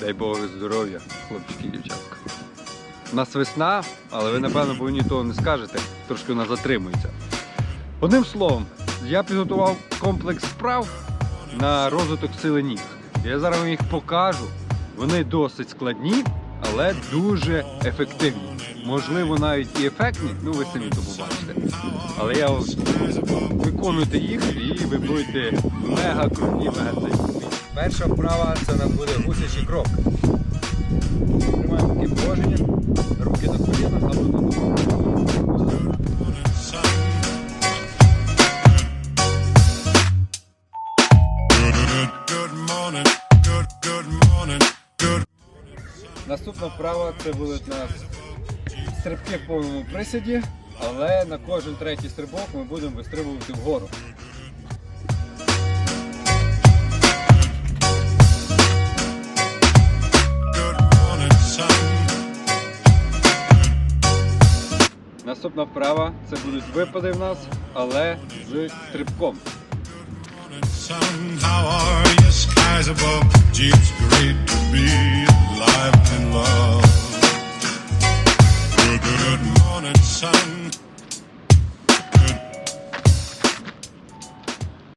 Дай Бог здоров'я, хлопчики і дівчатка. У нас весна, але ви, напевно, по мені того не скажете, трошки вона затримується. Одним словом, я підготував комплекс справ на розвиток сили ніг. Я зараз вам їх покажу. Вони досить складні, але дуже ефективні. Можливо, навіть і ефектні, ну ви самі то побачите. Але я виконуйте їх і ви будете мега круті, мега сильні. Перша вправа це нам буде гусячий крок. Тримаємо таке положення, руки на колінах або на ногах. Good morning, good, good morning, good. Наступна вправа це будуть у нас стрибки в повному присіді, але на кожен третій стрибок ми будемо вистрибувати вгору. Наступна вправа це будуть випади в нас, але з стрибком. Good morning, sun.